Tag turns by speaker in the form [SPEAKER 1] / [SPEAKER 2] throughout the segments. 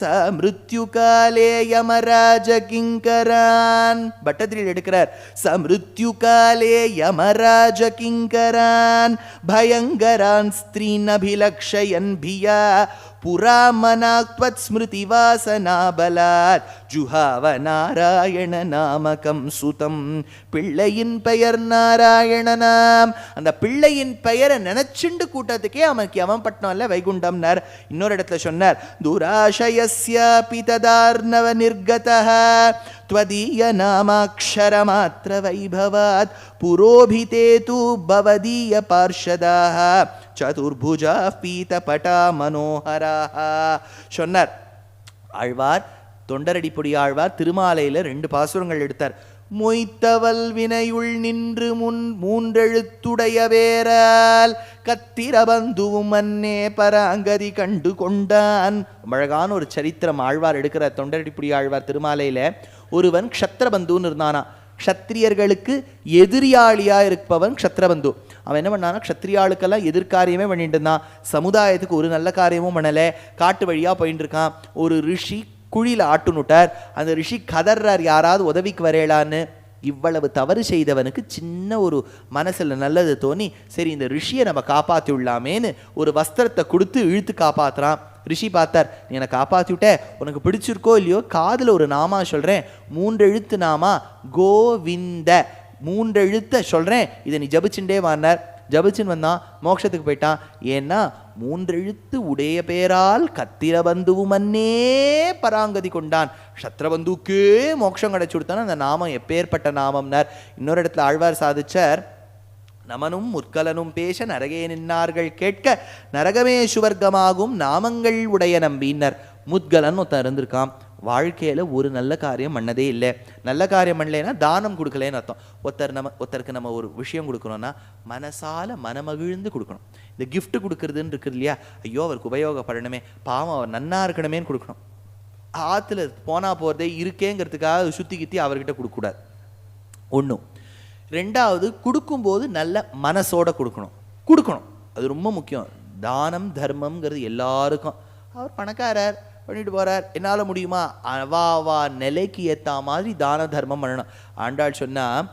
[SPEAKER 1] ச மிருத்யுகாலே யமராஜ கிங்கரான் பட்டத்திரியில் எடுக்கிறார் ச மிருத்யுகாலே யமராஜ கிங்கரான் பயங்கரான் ஸ்திரீன் அபிலக்ஷயன் பியா புராமனாக்வத் ஸ்மிருதி வாசனா பலாத் ஜுஹாவ நாராயண நாமகம் சுதம் பிள்ளையின் பெயர் நாராயணனாம் அந்த பிள்ளையின் பெயரை நினைச்சுண்டு கூட்டத்துக்கே அவனுக்கு அவன் பட்டணம் இல்ல வைகுண்டம்னார் இன்னொரு இடத்துல சொன்னார் துராஷயஸ்யாபி ததார்ணவ நிர்கதः त्वदीय नामाक्षरमात्र वैभवात् पुरोभिते तु भवदीय சதுர்புஜா பீத பட்டா மனோகரா சொன்னார். ஆழ்வார் தொண்டரடிப்பொடி ஆழ்வார் திருமாலையில் ரெண்டு பாசுரங்கள் எடுத்தார். மொய்த்தவல் வினையுள் நின்று முன் மூன்றெழுத்துடைய வேரால் கத்திரபந்துவும் அன்னே பராங்கதி கண்டு கொண்டான். அழகான ஒரு சரித்திரம் ஆழ்வார் எடுக்கிற தொண்டரடிப்புடி ஆழ்வார் திருமாலையில். ஒருவன் க்ஷத்திரபந்துன்னு இருந்தானா. க்ஷத்திரியர்களுக்கு எதிரியாளியாக இருப்பவன் க்ஷத்ரபந்து. அவன் என்ன பண்ணானா க்ஷத்திரியாளுக்கெல்லாம் எதிர்காரியமே பண்ணிட்டு இருந்தான். சமுதாயத்துக்கு ஒரு நல்ல காரியமும் பண்ணலை. காட்டு வழியாக போயிட்டு இருக்கான். ஒரு ரிஷி குழியில் ஆட்டுனுட்டார் அந்த ரிஷி கதர்றார் யாராவது உதவிக்கு வரையலான்னு இவ்வளவு தவறு செய்தவனுக்கு சின்ன ஒரு மனசில் நல்லது தோணி சரி இந்த ரிஷியை நம்ம காப்பாற்றி விடலாமேன்னு ஒரு வஸ்திரத்தை கொடுத்து இழுத்து காப்பாற்றுறான் ரிஷி பார்த்தார் நீ என்னை காப்பாற்றிவிட்ட உனக்கு பிடிச்சிருக்கோ இல்லையோ? காதில் ஒரு நாமா சொல்கிறேன் மூன்று எழுத்து நாமா? கோவிந்த. மூன்றெழுத்தை சொல்கிறேன் இதை நீ ஜபிச்சுட்டே வானார். ஜபிச்சுன்னு வந்தான். மோட்சத்துக்கு போயிட்டான். ஏன்னா மூன்றெழுத்து உடைய பேரால் கத்திரபந்துவும் மன்னே பராங்கதி கொண்டான். சத்ரபந்துக்கே மோட்சம் கிடைச்சு கொடுத்தான அந்த நாமம் எப்பேற்பட்ட நாமம்னார். இன்னொரு இடத்துல ஆழ்வார் சாதிச்சார் நமனும் முற்கலனும் பேச நரகே நின்னார்கள் கேட்க நரகமே சுவர்க்கமாகும் நாமங்கள் உடைய நம்பினர் முத்கலன் ஒருத்தன் இருந்திருக்கான். வாழ்க்கையில் ஒரு நல்ல காரியம் பண்ணதே இல்லை. நல்ல காரியம் பண்ணலைன்னா தானம் கொடுக்கலேன்னு அர்த்தம். ஒருத்தர் நம்ம ஒருத்தருக்கு நம்ம ஒரு விஷயம் கொடுக்குறோன்னா மனசால மனமகிழ்ந்து கொடுக்கணும். இந்த கிஃப்ட் கொடுக்கறதுன்னு இருக்குது இல்லையா? ஐயோ அவருக்கு உபயோகப்படணுமே. பாவம் அவர் நன்னா இருக்கணுமேன்னு கொடுக்கணும். ஆற்றுல போனால் போகிறதே இருக்கேங்கிறதுக்காக சுற்றி கித்தி அவர்கிட்ட கொடுக்கக்கூடாது. ஒன்றும் ரெண்டாவது கொடுக்கும்போது நல்ல மனசோட கொடுக்கணும். கொடுக்கணும். அது ரொம்ப முக்கியம். தானம் தர்மம்ங்கிறது எல்லாருக்கும். அவர் பணக்காரர் பண்ணிட்டு போறார். என்னால் முடியுமா? அவா அவா நிலைக்கு ஏற்ற மாதிரி தான தர்மம் பண்ணணும். ஆண்டாள் சொன்னா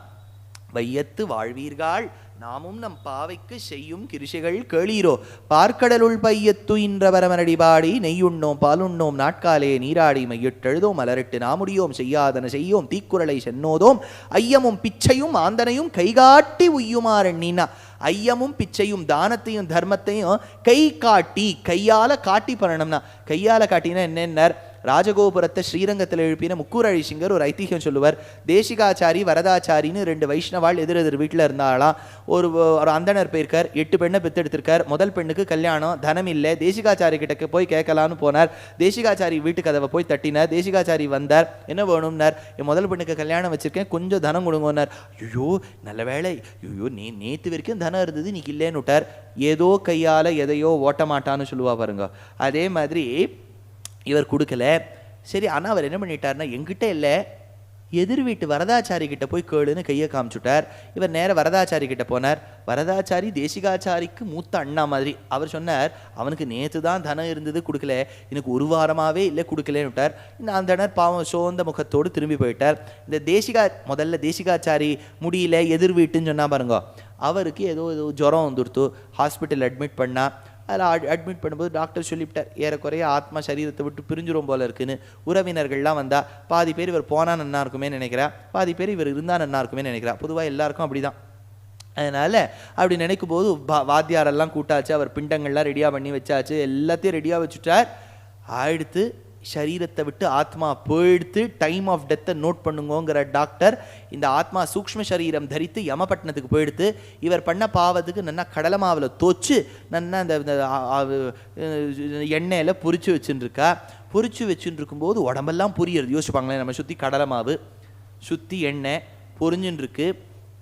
[SPEAKER 1] வையத்து வாழ்வீர்கள் நாமும் நம் பாவைக்கு செய்யும் கிருஷிகள் கேளீரோ. பார்க்கடலுள் பையத்து இன்ற பரமனடி பாடி நெய்யுண்ணோம் பாலுண்ணோம் நாட்காலே நீராடி மையிட்டெழுதோம் மலரிட்டு நாமுடியோம் செய்யாதன செய்யோம் தீக்குறளை சென்னோதோம். ஐயமும் பிச்சையும் ஆந்தனையும் கைகாட்டி உய்யுமாறெண்ணினா. ஐயமும் பிச்சையும் தானத்தையும் தர்மத்தையும் கை காட்டி கையால காட்டி பண்ணணும்னா கையால காட்டினா என்னென்னர்? ராஜகோபுரத்தை ஸ்ரீரங்கத்தில் எழுப்பின முக்கூரழிசிங்கர் ஒரு ஐதிஹ்யம் சொல்லுவார் தேசிகாச்சாரி வரதாச்சாரின்னு ரெண்டு வைஷ்ணவாள் எதிர் எதிர் வீட்டில் இருந்தாலாம் ஒரு ஒரு அந்தனர் போயிருக்கார் எட்டு பெண்ணை பெத்தெடுத்திருக்கார் முதல் பெண்ணுக்கு கல்யாணம் தனம் இல்லை. தேசிகாச்சாரி கிட்ட போய் கேட்கலான்னு போனார். தேசிகாச்சாரி வீட்டு கதவை போய் தட்டினார். தேசிகாச்சாரி வந்தார். என்ன வேணும்னார்? என் முதல் பெண்ணுக்கு கல்யாணம் வச்சிருக்கேன். கொஞ்சம் தனம் கொடுங்கன்னார். ஐயோ நல்ல வேலை ஐயோ நே நேற்று வரைக்கும் தனம் இருந்தது இன்னைக்கு இல்லைன்னு விட்டார் ஏதோ கையால் எதையோ ஓட்ட மாட்டான்னு சொல்லுவா பாருங்க. அதே மாதிரி இவர் கொடுக்கல. சரி ஆனால் அவர் என்ன பண்ணிட்டார்னா எங்கிட்ட இல்லை. எதிர் வீட்டு வரதாச்சாரி கிட்ட போய் கேளுன்னு கையை காமிச்சுட்டார். இவர் நேர வரதாச்சாரி கிட்ட போனார். வரதாச்சாரி தேசிகாச்சாரிக்கு மூத்த அண்ணா மாதிரி. அவர் சொன்னார் அவனுக்கு நேற்று தான் தனம் இருந்தது கொடுக்கல. எனக்கு ஒரு வாரமாகவே இல்லை கொடுக்கலன்னு விட்டார். இந்த அந்தனர் பாவம் சோர்ந்த முகத்தோடு திரும்பி போயிட்டார். இந்த தேசிகா முதல்ல தேசிகாச்சாரி முடியல எதிர் வீட்டுன்னு சொன்னா பாருங்க. அவருக்கு ஏதோ ஏதோ ஜுரம் வந்துடுத்து. ஹாஸ்பிட்டல் அட்மிட் பண்ணால் அதில் அட்மிட் பண்ணும்போது டாக்டர் சொல்லிவிட்டார் ஏறக்குறைய ஆத்மா சரீரத்தை விட்டு பிரிஞ்சிரும் போல இருக்குன்னு. உறவினர்கள்லாம் வந்தால் பாதி பேர் இவர் போனா நன்னா இருக்குமே நினைக்கிறா பாதி பேர் இவர் இருந்தா நன்னா இருக்குமே நினைக்கிறா. பொதுவாக எல்லாருக்கும் அப்படிதான். அதனால் அப்படி நினைக்கும் போது பா வாத்தியாரெல்லாம் கூட்டாச்சு அவர் பிண்டங்கள்லாம் ரெடியாக பண்ணி வச்சாச்சு எல்லாத்தையும் ரெடியாக வச்சுட்டார். ஆயிடுத்து சரீரத்தை விட்டு ஆத்மா போயிடுத்து டைம் ஆஃப் டெத்தை நோட் பண்ணுங்கோங்கிற டாக்டர் இந்த ஆத்மா சூக்ஷ்ம சரீரம் தரித்து யமபட்டினத்துக்கு போயிடுத்து இவர் பண்ண பாவத்துக்கு நன்னா கடலை மாவில் தோச்சு நன்னா அந்த இந்த எண்ணெயில் பொறிச்சு வச்சுன்னு பொறிச்சு பொரிச்சு இருக்கும்போது உடம்பெல்லாம் புரியுறது யோசிப்பாங்களேன் நம்ம சுற்றி கடலை மாவு சுற்றி எண்ணெய் பொறிஞ்சுன்னு இருக்கு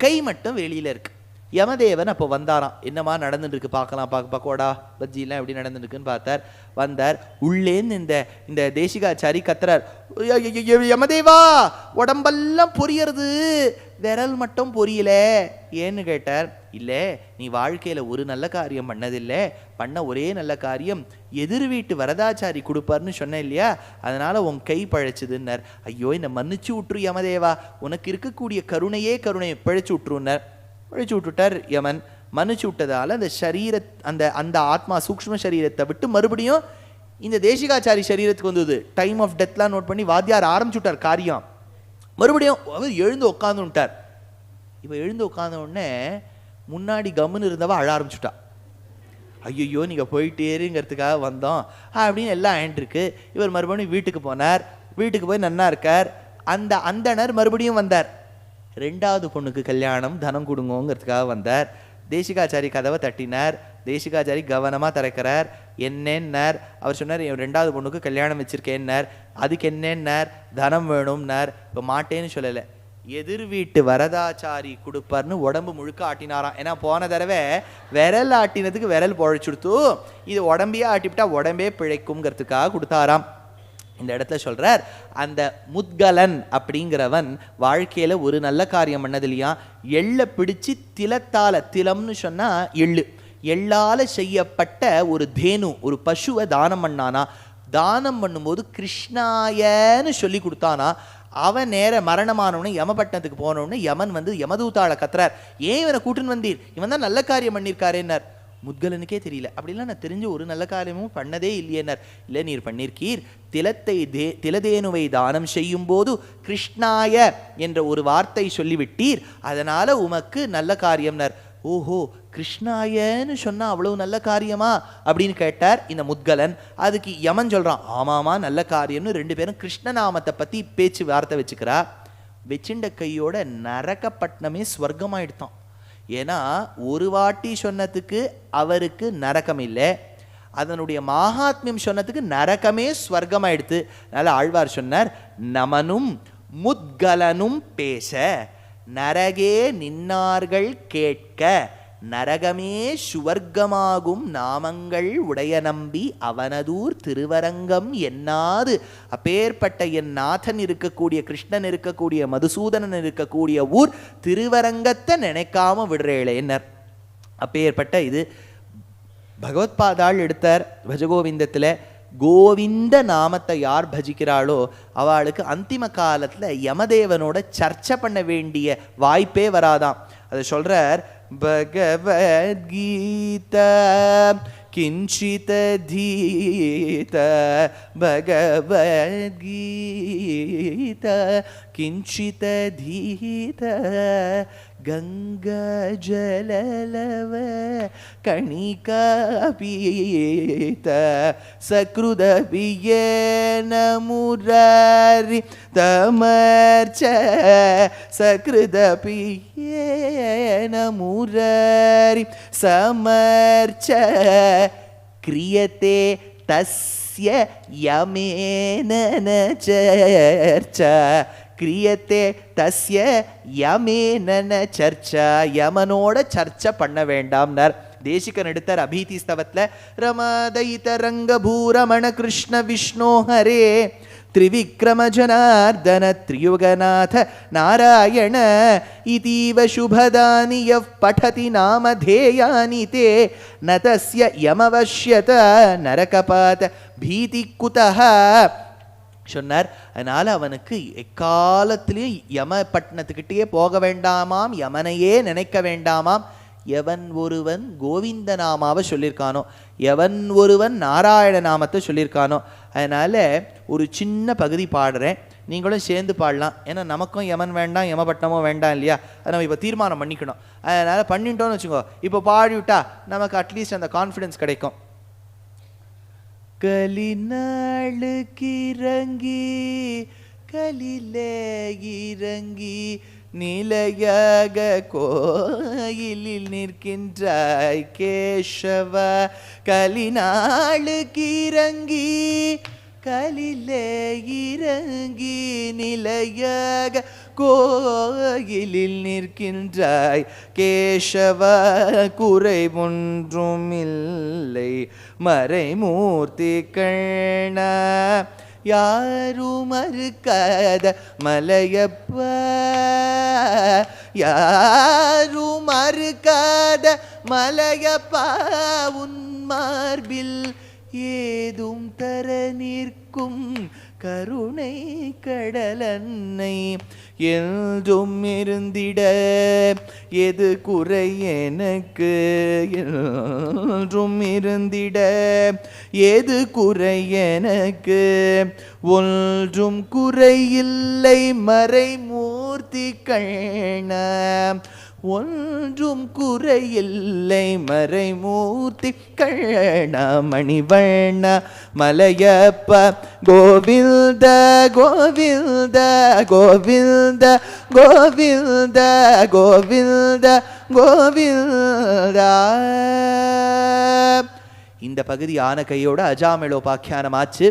[SPEAKER 1] கை மட்டும் வெளியில் இருக்குது யமதேவன் அப்போ வந்தாராம். என்னமா நடந்துட்டு இருக்கு பார்க்கலாம் பார்க்க பக்கோடா பஜ்ஜிலாம் எப்படி நடந்துருக்குன்னு பார்த்தார். வந்தார். உள்ளேந்து இந்த இந்த தேசிகாச்சாரி கத்துறார். யமதேவா உடம்பெல்லாம் பொரியறது. விரல் மட்டும் பொரியல. ஏன்னு கேட்டார். இல்லை நீ வாழ்க்கையில ஒரு நல்ல காரியம் பண்ணதில்லை. பண்ண ஒரே நல்ல காரியம் எதிர் வீட்டு வரதாச்சாரி கொடுப்பார்னு சொன்னேன் இல்லையா? அதனால உன் கை பழைச்சதுன்னார். ஐயோ என்னை மன்னிச்சு விட்டுரு யமதேவா. உனக்கு இருக்கக்கூடிய கருணையே கருணையை பிழைச்சு விட்டுருன்னார். அழிச்சு விட்டுட்டார் யமன். மன்னிச்சு விட்டதால அந்த சரீர அந்த அந்த ஆத்மா சூக்ஷ்ம சரீரத்தை விட்டு மறுபடியும் இந்த தேசிகாச்சாரி சரீரத்துக்கு வந்தது. டைம் ஆஃப் டெத்லாம் நோட் பண்ணி வாத்தியார் ஆரம்பிச்சுட்டார் காரியம். மறுபடியும் அவர் எழுந்து உட்காந்துட்டார் இப்போ எழுந்து உட்காந்த உடனே முன்னாடி கம்முன்னு இருந்தவ அழ ஆரம்பிச்சுட்டா. ஐயோ நீங்கள் போயிட்டேருங்கிறதுக்காக வந்தோம். அப்படின்னு எல்லாம் ஆயின்ட்டுருக்கு இவர் மறுபடியும் வீட்டுக்கு போனார். வீட்டுக்கு போய் நன்னா இருக்கார். அந்த அந்தணர் மறுபடியும் வந்தார். ரெண்டாவது பொண்ணுக்கு கல்யாணம் தனம் கொடுங்கோங்கிறதுக்காக வந்தார். தேசிகாச்சாரி கதவை தட்டினார். தேசிகாச்சாரி கவனமாக திறக்கிறார். என்னன்னார்? அவர் சொன்னார் என் ரெண்டாவது பொண்ணுக்கு கல்யாணம் வச்சுருக்கேன்னார். அதுக்கு என்னன்னார்? தனம் வேணும்னார். இப்போ மாட்டேன்னு சொல்லலை. எதிர் வீட்டு வரதாச்சாரி கொடுப்பார்னு உடம்பு முழுக்க ஆட்டினாராம். ஏன்னா போன தடவை விரல் ஆட்டினதுக்கு விரல் பொழைச்சுடுத்து இது உடம்பையே ஆட்டிவிட்டா உடம்பே பிழைக்குங்கிறதுக்காக கொடுத்தாராம். இந்த இடத்துல சொல்கிறார் அந்த முத்கலன் அப்படிங்கிறவன் வாழ்க்கையில் ஒரு நல்ல காரியம் பண்ணது இல்லையா? எள்ளை பிடிச்சு திலத்தால திலம்னு சொன்னால் எள்ளு. எள்ளால் செய்யப்பட்ட ஒரு தேனு ஒரு பசுவை தானம் பண்ணானா? தானம் பண்ணும்போது கிருஷ்ணாயன்னு சொல்லி கொடுத்தானா? அவன் நேர மரணமானவனே யமபட்டணத்துக்கு போனவனே யமன் வந்து யமதூத்தாளை கத்துறார். ஏன் இவனை கூட்டுன்னு வந்தீர்? இவன் தான் நல்ல காரியம் பண்ணியிருக்காரேன்னார். முத்கலனுக்கே தெரியல. அப்படிலாம் நான் தெரிஞ்ச ஒரு நல்ல காரியமும் பண்ணதே இல்லையனர். இல்லை நீர் பண்ணிருக்கீர். திலத்தை தே திலதேனுவை தானம் செய்யும் போது கிருஷ்ணாய என்ற ஒரு வார்த்தை சொல்லிவிட்டீர். அதனால உமக்கு நல்ல காரியம்னர். ஓஹோ கிருஷ்ணாயன்னு சொன்னா அவ்வளவு நல்ல காரியமா? அப்படின்னு கேட்டார் இந்த முத்கலன். அதுக்கு யமன் சொல்றான் ஆமாமா நல்ல காரியம்னு ரெண்டு பேரும் கிருஷ்ணநாமத்தை பத்தி பேச்சு வார்த்தை வச்சுக்கிறா. வெச்சிண்ட கையோட நரகப்பட்டினமே ஸ்வர்க்கமாயிடுத்தான். ஏன்னா ஒரு வாட்டி சொன்னதுக்கு அவருக்கு நரக்கம் இல்லை அதனுடைய மகாத்மியம் சொன்னதுக்கு நரகமே ஸ்வர்க்கமாயிடுத்து. அதனால் ஆழ்வார் சொன்னார் நமனும் முத்கலனும் பேச நரகே நின்னார்கள் கேட்க நரகமே சுவர்க்கமாகும் நாமங்கள் உடைய நம்பி அவனதூர் திருவரங்கம் என்னாது. அப்பேற்பட்ட என் நாதன் இருக்கக்கூடிய கிருஷ்ணன் இருக்கக்கூடிய மதுசூதனன் இருக்கக்கூடிய ஊர் திருவரங்கத்தை நினைக்காம விடுறேளேன்னர் அப்பேற்பட்ட இது பகவத்பாதாள் எடுத்தார் பஜகோவிந்தத்தில். கோவிந்த நாமத்தை யார் பஜிக்கிறாளோ அவளுக்கு அந்திம காலத்தில் யமதேவனோட சர்ச்சை பண்ண வேண்டிய வாய்ப்பே வராதாம். அதை சொல்கிறார் भगवद्गीता किंचित किञ्चिदधीता भगवद्गीता किंचित किञ्चिदधीता ಗಂಗಾ ಜಲಲವ ಕಣಿಕಾಪೀತ ಸಕೃದ ಪಿಯ ನಮುರಾರಿ ತಮರ್ಚ ಸಕೃದ ಪಿಯ ನಮುರಾರಿ ಸಮರ್ಚ ಕ್ರಿಯತೆ ತಸ್ಯ ಯಮೇನ ಚರ್ಚ கிரியத்தே தஸ்ய யமேனன சர்ச்சா யமனோட சர்ச்சை பண்ண வேண்டாம்னார் தேசிகன் எடுத்தார் அபீதி ஸ்தவத்தில் ரமதயித ரங்கபூரமண கிருஷ்ண விஷ்ணோ ஹரே त्रिविक्रम जनार्दन त्रियुगनाथ नारायण इतीव शुभदानि यः पठति नामधेयानि ते न तस्य यमवश्यत नरकपात भीति कुतः சொன்னார். அதனால் அவனுக்கு எக்காலத்திலையும் யம பட்டணத்துக்கிட்டேயே போக வேண்டாமாம் யமனையே நினைக்க வேண்டாமாம். எவன் ஒருவன் கோவிந்த நாமாவை சொல்லியிருக்கானோ எவன் ஒருவன் நாராயண நாமத்தை சொல்லியிருக்கானோ அதனால் ஒரு சின்ன பகுதி பாடுறேன். நீங்களும் சேர்ந்து பாடலாம். ஏன்னா நமக்கும் யமன் வேண்டாம் யமபட்டமும் வேண்டாம் இல்லையா? அதை நம்ம இப்போ தீர்மானம் பண்ணிக்கணும். அதனால் பண்ணிட்டோம்னு வச்சுக்கோ. இப்போ பாடிவிட்டா நமக்கு அட்லீஸ்ட் அந்த கான்ஃபிடென்ஸ் கிடைக்கும். கலினாளுக்கிறங்கி கலிலே இறங்கி நிலையாக கோயிலில் நிற்கின்றாய் கேசவ கலினாளுக்கிறங்கி கலிலே இறங்கி நிலையாக கோயிலில் நிற்கின்றாய். கேசவ குறைவொன்றும் இல்லை மறைமூர்த்தி கண்ண யாரும் மறுக்காத மலையப்ப. யாரும் மறுக்காத மலையப்பா உன் மார்பில் ஏதும் தர நிற்கும் கருணை கடலன்னை என்றும் இருந்திட எது குறை எனக்கு என்றும் இருந்திட எது குறை எனக்கு ஒன்றும் குறையில்லை மறைமூர்த்தி கண்ண ஒன்றும் குறையில்லை. மறைமூர்த்தி கண்ண மணிவண்ண மலையப்ப. கோவிந்த கோவிந்த கோவிந்த கோவிந்த கோவிந்த கோவிந்தா. இந்த பகுதி ஆன கையோட அஜாமிளோபாக்கியானம் ஆச்சு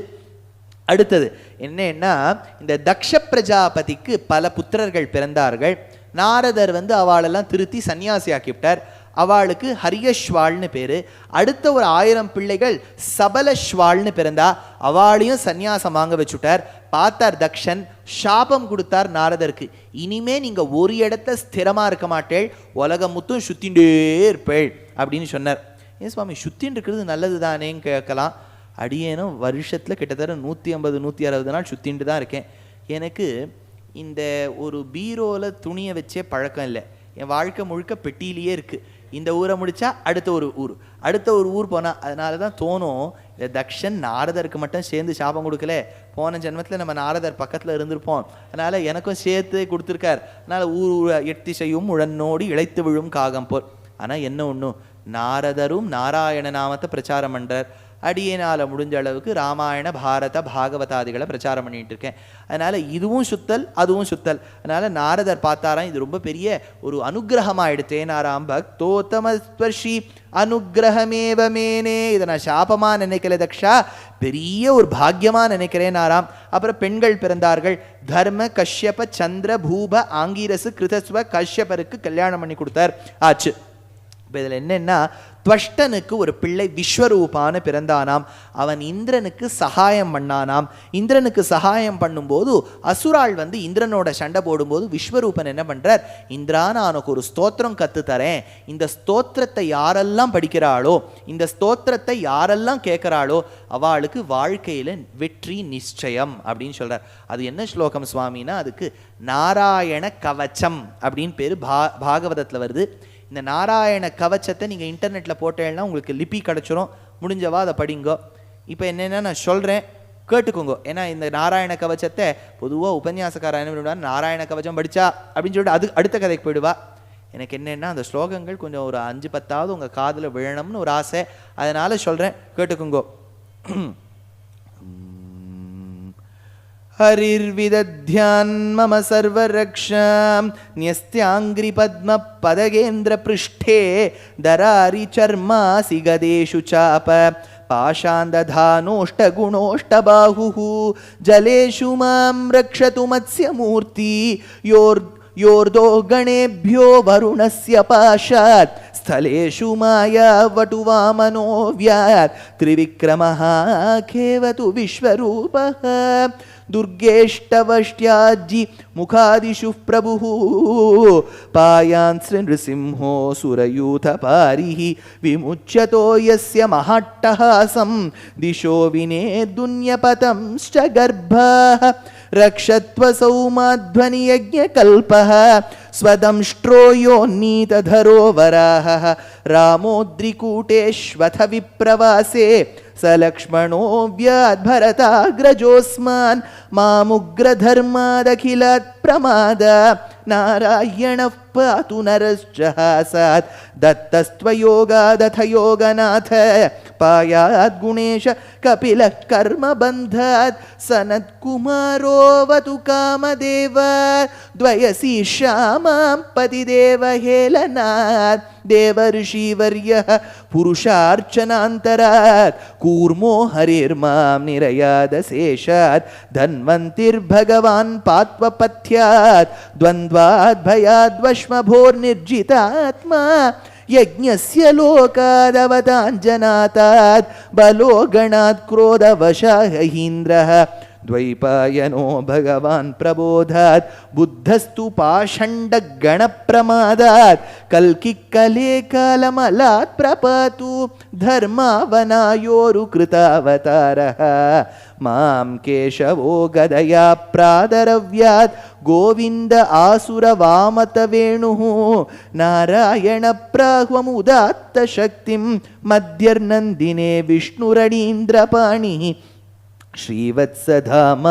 [SPEAKER 1] அடுத்தது என்னன்னா இந்த தக்ஷ பிரஜாபதிக்கு பல புத்திரர்கள் பிறந்தார்கள். நாரதர் வந்து அவளெல்லாம் திருத்தி சன்னியாசியாக்கிவிட்டார். அவளுக்கு ஹரியஷ்வாள்னு பேர். அடுத்த ஒரு ஆயிரம் பிள்ளைகள் சபலஷ்வாள்னு பிறந்தா அவளையும் சந்நியாசம் வாங்க வச்சுட்டார். பார்த்தார் தக்ஷன் சாபம் கொடுத்தார் நாரதருக்கு. இனிமே நீங்கள் ஒரு இடத்த ஸ்திரமாக இருக்க மாட்டேள் உலகம் முத்தும் சுத்தின்றே இருப்பேள் அப்படின்னு சொன்னார். ஏன் சுவாமி சுத்தின் இருக்கிறது நல்லது தானேன்னு கேட்கலாம். அடியேனும் வருஷத்தில் கிட்டத்தட்ட நூற்றி ஐம்பது நூற்றி அறுபது நாள் சுத்தின்ட்டு தான் இருக்கேன். எனக்கு இந்த ஒரு பீரோவில் துணியை வச்சே பழக்கம் இல்லை. என் வாழ்க்கை முழுக்க பெட்டியிலேயே இருக்குது இந்த ஊரை முடித்தா அடுத்த ஒரு ஊர். அடுத்த ஒரு ஊர் போனால் அதனால தான் தோணும் இந்த தக்ஷன் நாரதருக்கு மட்டும் சேர்ந்து சாபம் கொடுக்கல. போன ஜென்மத்தில் நம்ம நாரதர் பக்கத்தில் இருந்திருப்போம். அதனால் எனக்கும் சேர்த்து கொடுத்துருக்கார். அதனால் ஊர் ஊர எட்டிசையும் உழன்னோடி இழைத்து விழும் காகம் போல். ஆனால் என்ன ஒன்றும் நாரதரும் நாராயண நாமத்தை பிரச்சாரம் பண்ணுறார் அடியேனால முடிஞ்ச அளவுக்கு ராமாயண பாரத பாகவதாதிகளை பிரச்சாரம் பண்ணிட்டு இருக்கேன். அதனால இதுவும் சுத்தல் அதுவும் சுத்தல். அதனால நாரதர் பார்த்தாராம் இது ரொம்ப பெரிய ஒரு அனுகிரகமாயிடுத்தேனாராம் பக்தோத்தமஸ்பர்ஷி அனுகிரகமேவ மேனே. இதை நான் சாபமா நினைக்கல தக்ஷா. பெரிய ஒரு பாக்கியமா நினைக்கிறேனாராம் அப்புறம் பெண்கள் பிறந்தார்கள். தர்ம கஷ்யப சந்திர பூப ஆங்கீரசு கிருதஸ்வ கஷ்யபருக்கு கல்யாணம் பண்ணி கொடுத்தார். ஆச்சு. இப்போ இதில் என்னென்னா துவஷ்டனுக்கு ஒரு பிள்ளை விஸ்வரூபான பிறந்தானாம். அவன் இந்திரனுக்கு சகாயம் பண்ணானாம். இந்திரனுக்கு சகாயம் பண்ணும்போது அசுராள் வந்து இந்திரனோட சண்டை போடும்போது விஸ்வரூபன் என்ன பண்ணுறார் இந்திரா நான் உனக்கு ஒரு ஸ்தோத்திரம் கற்றுத்தரேன் தரேன் இந்த ஸ்தோத்திரத்தை யாரெல்லாம் படிக்கிறாளோ இந்த ஸ்தோத்திரத்தை யாரெல்லாம் கேட்குறாளோ அவளுக்கு வாழ்க்கையில் வெற்றி நிச்சயம் அப்படின்னு சொல்கிறார் அது என்ன ஸ்லோகம் சுவாமின்னா அதுக்கு நாராயண கவச்சம் அப்படின்னு பேர் பா பாகவதத்தில் வருது. இந்த நாராயண கவச்சத்தை நீங்கள் இன்டர்நெட்டில் போட்டேன்னா உங்களுக்கு லிபி கிடச்சிரும். முடிஞ்சவா அதை படிங்கோ. இப்போ என்னென்னா நான் சொல்கிறேன் கேட்டுக்கோங்க. ஏன்னா இந்த நாராயண கவச்சத்தை பொதுவாக உபன்யாசக்காரன் என்ன பண்ணுவார்? நாராயண கவச்சம் படித்தா அப்படின்னு சொல்லிட்டு அது அடுத்த கதைக்கு போயிடுவா. எனக்கு என்னென்னா அந்த ஸ்லோகங்கள் கொஞ்சம் ஒரு அஞ்சு பத்தாவது உங்கள் காதில் விழணும்னு ஒரு ஆசை. அதனால் சொல்கிறேன் கேட்டுக்குங்கோ. ಹರಿರ್ವಿದಧ್ಯಾನ್ಮಮ ಸರ್ವರಕ್ಷಾಂ ನ್ಯಸ್ತ್ಯಾಂಗ್ರಿ ಪದ್ಮ ಪದಗೇಂದ್ರ ಪೃಷ್ಠೆ ದರಾರಿ ಚರ್ಮ ಸಿಗದೇಶು ಚಾಪ ಪಾಷಾಂದಧಾನೋಷ್ಟಗುಣೋಷ್ಟಬಾಹು ಜಲೇಶು ಮಾಂ ರಕ್ಷತು ಮತ್ಸ್ಯಮೂರ್ತಿ ಯೋರ್ ಯೋರ್ದೋ ಗಣೇಭ್ಯೋ ವರುಣಸ್ಯ ಪಾಶಾತ್ ಸ್ಥಳೇಶು ಮಾಯಾ ವಟು ವಾಮನೋ ವ್ಯಾತ್ ತ್ರಿವಿಕ್ರಮಃ ಖೇವತು ವಿಶ್ವರೂಪಃ दुर्गेष्टवष्ट्याज्जि मुखादिषु प्रभुः। पायान् नृसिंहो सुरयूथपारिः विमुच्यतो यस्य महाट्टहासं। दिशो विनेदुन्यपतंश्च गर्भः। रक्षत्वसौमाध्वनियज्ञकल्पः स्वदंष्ट्रो योन्नीतधरो वराहः। रामोद्रिकूटेष्वथ विप्रवासे। स लक्ष्मणोऽव्याद्भरताग्रजोऽस्मान् मामुग्रधर्मादखिलात् प्रमाद नारायणः पातु नरश्चहासात् दत्तस्त्वयोगादथ योगनाथ पायाद् गुणेश कपिलः कर्मबन्धात् सनत्कुमारोऽवतु कामदेव द्वयसि श्यामां पतिदेवहेलनात् देवर्षिवर्यः पुरुषार्चनान्तरात् कूर्मो हरिर्मां निरयादशेषात् धन्वन्तिर्भगवान् पात्वपथ्यात् निर्जित आत्मा यज्ञस्य लोकादवताञ्जनातात् बलो गणात् क्रोधवशाहीन्द्रः द्वैपायनो भगवान् प्रबोधात् बुद्धस्तु पाषण्डगणप्रमादात् कल्किकले कालमलात् प्रपातु धर्मावनायोरुकृतावतारः। मां केशवो गदया प्रादरव्यात् गोविन्द आसुरवामतवेणुः नारायणप्राह्वमुदात्तशक्तिं मध्यर्नन्दिने विष्णुरणीन्द्रपाणिः श्रीवत्सधाम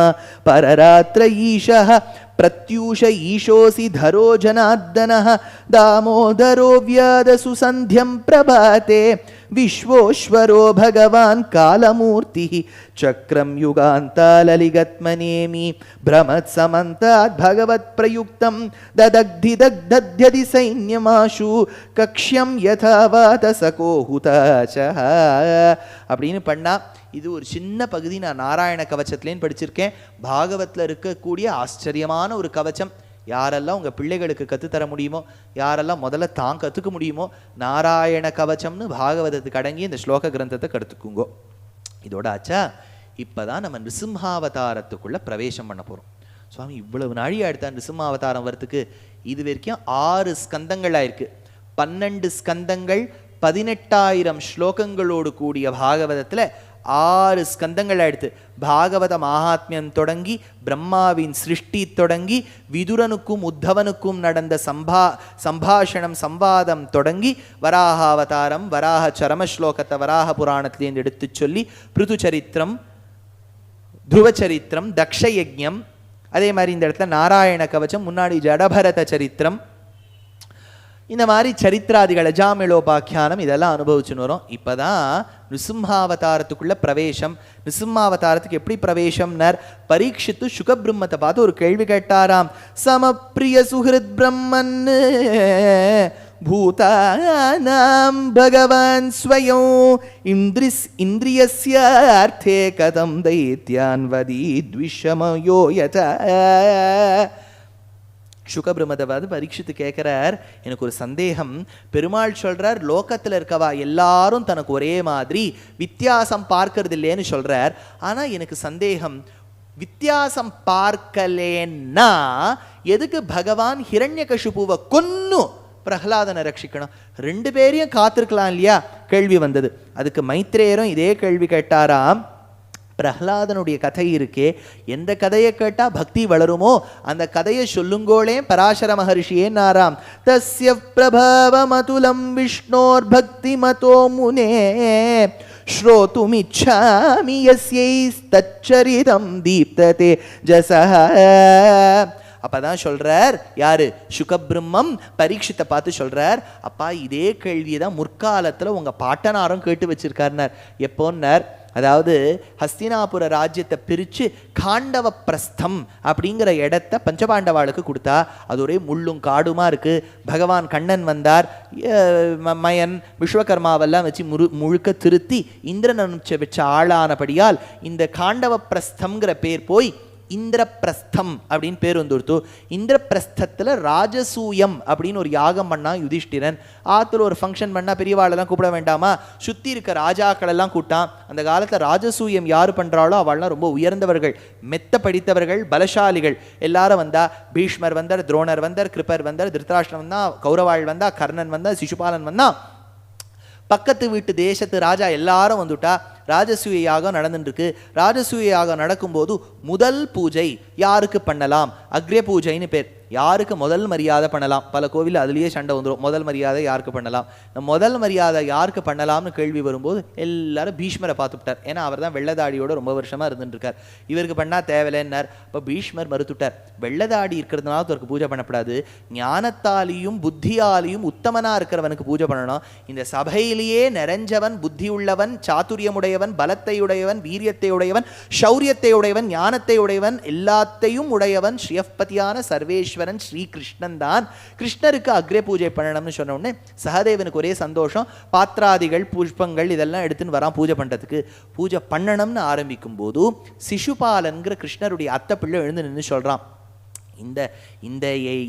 [SPEAKER 1] पररात्र ईशः प्रत्यूष ईशोऽसि धरो जनार्दनः दामोदरो व्यादसुसन्ध्यं प्रभाते। विश्वोश्वरो भगवान् कालमूर्तिः चक्रं युगान्ताललिगत्मनेमि भ्रमत्समन्तात् भगवत्प्रयुक्तं ददग्धिदग्धद्यदि सैन्यमाशु कक्ष्यं यथा वातसकोहुताचः அப்படின்னு பண்ணா இது ஒரு சின்ன பகுதி நான் நாராயண கவச்சத்துலேன்னு படிச்சிருக்கேன் பாகவத்தில் இருக்கக்கூடிய ஆச்சரியமான ஒரு கவச்சம் யாரெல்லாம் உங்கள் பிள்ளைகளுக்கு கற்றுத்தர முடியுமோ யாரெல்லாம் முதல்ல தான் கற்றுக்க முடியுமோ நாராயண கவச்சம்னு பாகவதத்துக்கு அடங்கி இந்த ஸ்லோக கிரந்தத்தை கற்றுக்குங்கோ இதோட ஆச்சா இப்போ தான் நம்ம நிருசிம்ஹாவதாரத்துக்குள்ளே பிரவேசம் பண்ண போகிறோம் சுவாமி இவ்வளவு நாழி எடுத்தா நிருசிம்ஹாவதாரம் வரத்துக்கு இது வரைக்கும் ஆறு ஸ்கந்தங்களாக ஆயிருக்கு. பன்னெண்டு ஸ்கந்தங்கள் பதினெட்டாயிரம் ஸ்லோகங்களோடு கூடிய பாகவதத்தில் ஆறு ஸ்கந்தங்கள் எடுத்து பாகவத மகாத்மியம் தொடங்கி பிரம்மாவின் சிருஷ்டி தொடங்கி விதுரனுக்கும் உத்தவனுக்கும் நடந்த சம்பா சம்பாஷணம் சம்வாதம் தொடங்கி வராக அவதாரம் வராக சரம ஸ்லோகத்தை வராக புராணத்திலேருந்து எடுத்து சொல்லி பிருது சரித்திரம் துருவ சரித்திரம் தக்ஷ யஜ்ஞம் அதே மாதிரி இந்த இடத்துல நாராயண கவச்சம் முன்னாடி ஜடபரத சரித்திரம். இந்த மாதிரி சரித்திராதிகள் அஜாமிலோபாக்கியானம் இதெல்லாம் அனுபவிச்சுன்னு வரும். இப்போ தான் நிசிம்ஹாவதாரத்துக்குள்ள பிரவேசம். நிசிம்ஹாவதாரத்துக்கு எப்படி பிரவேசம்னர்? பரீட்சித்து சுக பிரம்மத்தை பார்த்து ஒரு கேள்வி கேட்டாராம். சமப்பிரிய சுஹிருத் பிரம்மன் பூதானாம் பகவான் ஸ்வயம் இந்திரிஸ் இந்திரியஸ்ய அர்த்தே கதம் தைத்யான் வதி த்விஷமயோ யதா. சுகபிரமதவாது பரீட்சித்து கேட்குறார். எனக்கு ஒரு சந்தேகம். பெருமாள் சொல்றார் லோகத்தில் இருக்கவா எல்லாரும் தனக்கு ஒரே மாதிரி வித்தியாசம் பார்க்கறது இல்லைன்னு சொல்றார். ஆனால் எனக்கு சந்தேகம். வித்தியாசம் பார்க்கலேன்னா எதுக்கு பகவான் ஹிரண்யகசிபுவை கொன்னு பிரகலாதனை ரட்சிக்கணும்? ரெண்டு பேரையும் காத்திருக்கலாம் இல்லையா? கேள்வி வந்தது. அதுக்கு மைத்ரேயரும் இதே கேள்வி கேட்டாராம். பிரஹ்லாதனுடைய கதை இருக்கே. எந்த கதையை கேட்டால் பக்தி வளருமோ? அந்த கதையை சொல்லுங்கோளே பராசர மகர்ஷியே நாராம் தஸ்ய பிரபவமதுலம் விஷ்ணோர் பக்தி மதோ முனே. ஸ்ரோதுமிச்சாமி யஸ்யைஸ்தச்சரிதம் தீப்ததே. ஜசஹ. அப்பதான் சொல்றார் யாரு? சுகபிரம்மம்? பரீட்சித்தை பார்த்து சொல்றார் அப்பா இதே கேள்வியை தான் முற்காலத்தில் உங்க பாட்டனாரும் கேட்டு வச்சிருக்காருனார் எப்போன்னார்? அதாவது ஹஸ்தினாபுர ராஜ்யத்தை பிரித்து காண்டவ பிரஸ்தம் அப்படிங்கிற இடத்த பஞ்சபாண்டவாளுக்கு கொடுத்தா அது ஒரே முள்ளும் காடுமா இருக்கு. பகவான் கண்ணன் வந்தார் மயன் விஸ்வகர்மாவெல்லாம் வச்சு முழு முழுக்க திருத்தி இந்திரன் வச்ச ஆளானபடியால் இந்த காண்டவ பிரஸ்தம்ங்கிற பேர் போய் இந்திரப்பிரஸ்தம் அப்படின்னு பேர் வந்துடுத்து. இந்திரப்பிரஸ்தத்தில் ராஜசூயம் அப்படின்னு ஒரு யாகம் பண்ணால் யுதிஷ்டிரன். ஆற்றுல ஒரு ஃபங்க்ஷன் பண்ணால் பெரியவாளெல்லாம் கூப்பிட வேண்டாமா? சுற்றி இருக்க ராஜாக்களெல்லாம் கூட்டான் அந்த காலத்தில் ராஜசூயம் யார் பண்றாளோ அவள்லாம் ரொம்ப உயர்ந்தவர்கள். மெத்த படித்தவர்கள் பலசாலிகள். எல்லாரும் வந்தா பீஷ்மர் வந்தார் துரோணர் வந்தார் கிருப்பர் வந்தார் திருத்தராஷ்டிரம் வந்தா கௌரவாள் வந்தா கர்ணன் வந்தா சிசுபாலன் வந்தா. பக்கத்து வீட்டு தேசத்து ராஜா எல்லாரும் வந்துட்டா. ராஜசூய யாகம் நடந்துட்டுருக்கு ராஜசூய யாகம் நடக்கும்போது முதல் பூஜை யாருக்கு பண்ணலாம்? அக்ரே பூஜைன்னு பேர். யாருக்கு முதல் மரியாதை பண்ணலாம்? பல கோவில் அதுலேயே சண்டை வந்துடும் முதல் மரியாதை யாருக்கு பண்ணலாம்? இந்த முதல் மரியாதை யாருக்கு பண்ணலாம்னு கேள்வி வரும்போது எல்லாரும் பீஷ்மரை பார்த்துட்டார் ஏன்னா அவர் தான் வெள்ளதாடியோட ரொம்ப வருஷமா இருந்துட்டு இவருக்கு பண்ணா தேவையில்லைன்னார். இப்போ பீஷ்மர் மறுத்துட்டார். வெள்ளதாடி இருக்கிறதுனால அவருக்கு பூஜை பண்ணக்கூடாது ஞானத்தாலையும் புத்தியாலையும் உத்தமனா இருக்கிறவனுக்கு பூஜை பண்ணணும். இந்த சபையிலேயே நிறைஞ்சவன் புத்தி உள்ளவன் சாத்துரியமுடையவன் பலத்தை உடையவன் வீரியத்தை உடையவன் சௌரியத்தை உடையவன் ஞானத்தை உடையவன் எல்லாத்தையும் உடையவன் ஸ்ரீயப்பதியான சர்வேஸ்வரன் ஸ்ரீகிருஷ்ணன் தான் கிருஷ்ணருக்கு அக்ரே பூஜை பண்ணணும்னு சொன்ன உடனே சகதேவனுக்கு ஒரே சந்தோஷம். பாத்திராதிகள் புஷ்பங்கள் இதெல்லாம் எடுத்துன்னு வரான் பூஜை பண்றதுக்கு. பூஜை பண்ணணும்னு ஆரம்பிக்கும் போது சிசுபாலன்கிற கிருஷ்ணருடைய அத்தை பிள்ளை எழுந்து நின்று சொல்றான். இந்த இந்த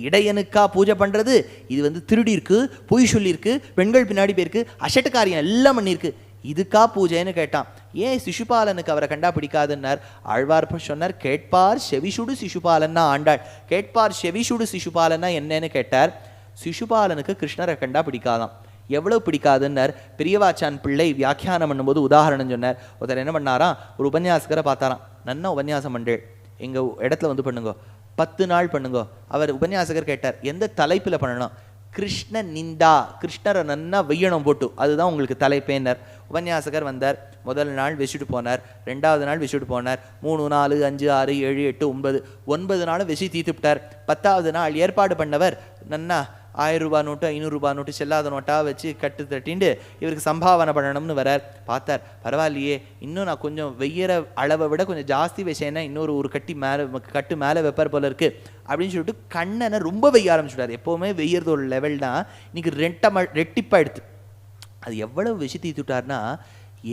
[SPEAKER 1] இடையனுக்கா பூஜை பண்றது? இது வந்து திருடி இருக்கு பொய் சொல்லியிருக்கு பெண்கள் பின்னாடி போயிருக்கு அசட்டுக்காரியம் எல்லாம் பண்ணியிருக்கு. இதுக்கா பூஜைன்னு கேட்டான். ஏன் சிசுபாலனுக்கு அவரை கண்டா பிடிக்காதுன்னார்? ஆழ்வார் சொன்னார் கேட்பார் செவிசுடு சிசுபாலன்னா ஆண்டாள். கேட்பார் செவிசுடு சிசுபாலன்னா என்னன்னு கேட்டார்? சிசுபாலனுக்கு கிருஷ்ணரை கண்டா பிடிக்காதாம். எவ்வளவு பிடிக்காதுன்னார்? பெரியவாச்சான் பிள்ளை வியாக்கியானம் பண்ணும்போது உதாரணம் சொன்னார். ஒருத்தர் என்ன பண்ணாராம்? ஒரு உபன்யாசகரை பார்த்தாராம். நன்னா உபன்யாசம் பண்றேன். எங்க இடத்துல வந்து பண்ணுங்க. பத்து நாள் பண்ணுங்க. அவர் உபன்யாசகர் கேட்டார். எந்த தலைப்பில் பண்ணணும்? கிருஷ்ண நிந்தா கிருஷ்ணரை நன்னா வெய்யணும் போட்டு அதுதான் உங்களுக்கு தலைப்பேனர். உபன்யாசகர் வந்தார். முதல் நாள் வெசிட்டு போனார். ரெண்டாவது நாள் வெசிட்டு போனார். மூணு நாலு அஞ்சு ஆறு ஏழு எட்டு ஒன்பது. ஒன்பது நாளும் வெசி தீர்த்துவிட்டார். பத்தாவது நாள் ஏற்பாடு பண்ணவர் நன்னா ஆயிரம் ரூபாய் நோட்டு ஐநூறு ரூபாய் நோட்டு செல்லாத நோட்டா வச்சு கட்டு தட்டிண்டு இவருக்கு சம்பாவனை பண்ணணும்னு வரார். பார்த்தார் பரவாயில்லையே இன்னும் நான் கொஞ்சம் வெய்யற அளவை விட கொஞ்சம் ஜாஸ்தி வச்சேன்னா இன்னொரு ஒரு கட்டி மேலே கட்டு மேலே வெப்பர் போல இருக்குது அப்படின்னு சொல்லிட்டு கண்ணனை ரொம்ப வெய்ய ஆரம்பிச்சுட்டார். எப்போவுமே வெய்யறது ஒரு லெவல் தான். இன்னைக்கு ரெட்டம ரெட்டிப்பாயிடுது அது எவ்வளவு விஷி தீத்துட்டார்னா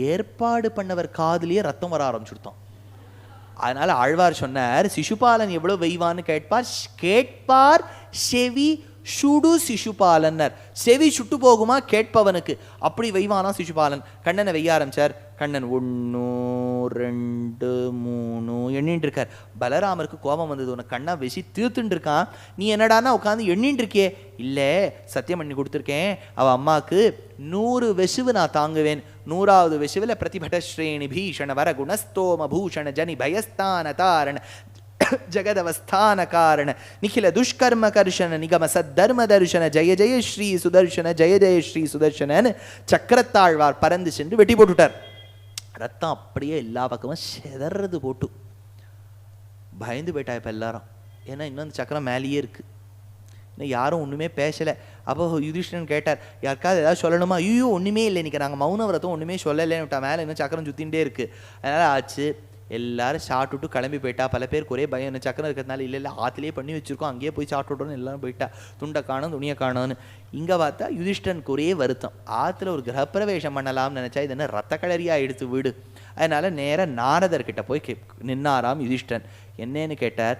[SPEAKER 1] ஏற்பாடு பண்ணவர் காதுலேயே ரத்தம் வர ஆரம்பிச்சுடுத்தோம். அதனால ஆழ்வார் சொன்னார் சிசுபாலன் எவ்வளவு வெய்வான்னு கேட்பார் கேட்பார் செவி சுடு சிசுபாலன்னர். செவி சுட்டு போகுமா? கேட்பவனுக்கு. அப்படி வெய்வானா சிசுபாலன்? கண்ணனை வெய்ய ஆரம்பிச்சார். கண்ணன் ஒன்று ரெண்டு மூணு எண்ணின்னு இருக்கார் பலராமருக்கு கோபம் வந்தது. உனக்கு கண்ணா வெசி தீர்த்துட்டு இருக்கான் நீ என்னடான்னா உட்காந்து எண்ணின்னு இருக்கியே இல்லை சத்தியம் பண்ணி கொடுத்துருக்கேன். அவ அம்மாவுக்கு நூறு வெசுவு நான் தாங்குவேன். நூறாவது வெசுவில் பிரதிபட ஸ்ரேணி பீஷண வர குணஸ்தோம பூஷண ஜனி பயஸ்தான தாரண. ಜಗದವಸ್ಥಾನ ಕಾರಣ ನಿಖಿಲ ದುಷ್ಕರ್ಮ ಕರ್ಷಣ ನಿಗಮ ಸದ್ದರ್ಮ ದರ್ಶನ ஜெய ஜெய ஸ்ரீ சுதர்ஷன ஜெய ஜெய ஸ்ரீ சுதர்ஷனன்னு சக்கரத்தாழ்வார் பறந்து சென்று வெட்டி போட்டுட்டார் ரத்தம் அப்படியே எல்லா பக்கமும் செதறது போட்டு பயந்து போயிட்டா இப்போ எல்லாரும் ஏன்னா இன்னும் அந்த சக்கரம் மேலேயே இருக்கு இன்னும் யாரும் ஒன்றுமே பேசலை அப்போ யுதிஷ்டன் கேட்டார் யாருக்காவது ஏதாவது சொல்லணுமா ஐயோ ஒன்றுமே இல்லை இன்னைக்கு நாங்கள் மௌன விரதம் ஒன்றுமே சொல்லலைன்னு விட்டா மேலே இன்னும் சக்கரம் சுத்தின்டே இருக்கு அதனால் ஆச்சு எல்லாரும் சாப்பிட்டுட்டு கிளம்பி போயிட்டா. பல பேருக்கு ஒரே பயம் என்ன சக்கரம் இருக்கிறதுனால இல்லை இல்லை ஆற்றுலேயே பண்ணி வச்சுருக்கோம். அங்கேயே போய் சாப்பிட்டுட்டோன்னு எல்லாரும் போயிட்டா. துண்டை காணும் துணியை காணும்னு. இங்கே பார்த்தா யுதிஷ்டனுக்கு ஒரே வருத்தம். ஆற்றுல ஒரு கிரகப்பிரவேசம் பண்ணலாம்னு நினச்சா இது என்ன ரத்த கலரியாக எடுத்து வீடு. அதனால் நேராக நாரதர்கிட்ட போய் கே நின்னாராம் யுதிஷ்டன். என்னன்னு கேட்டார்?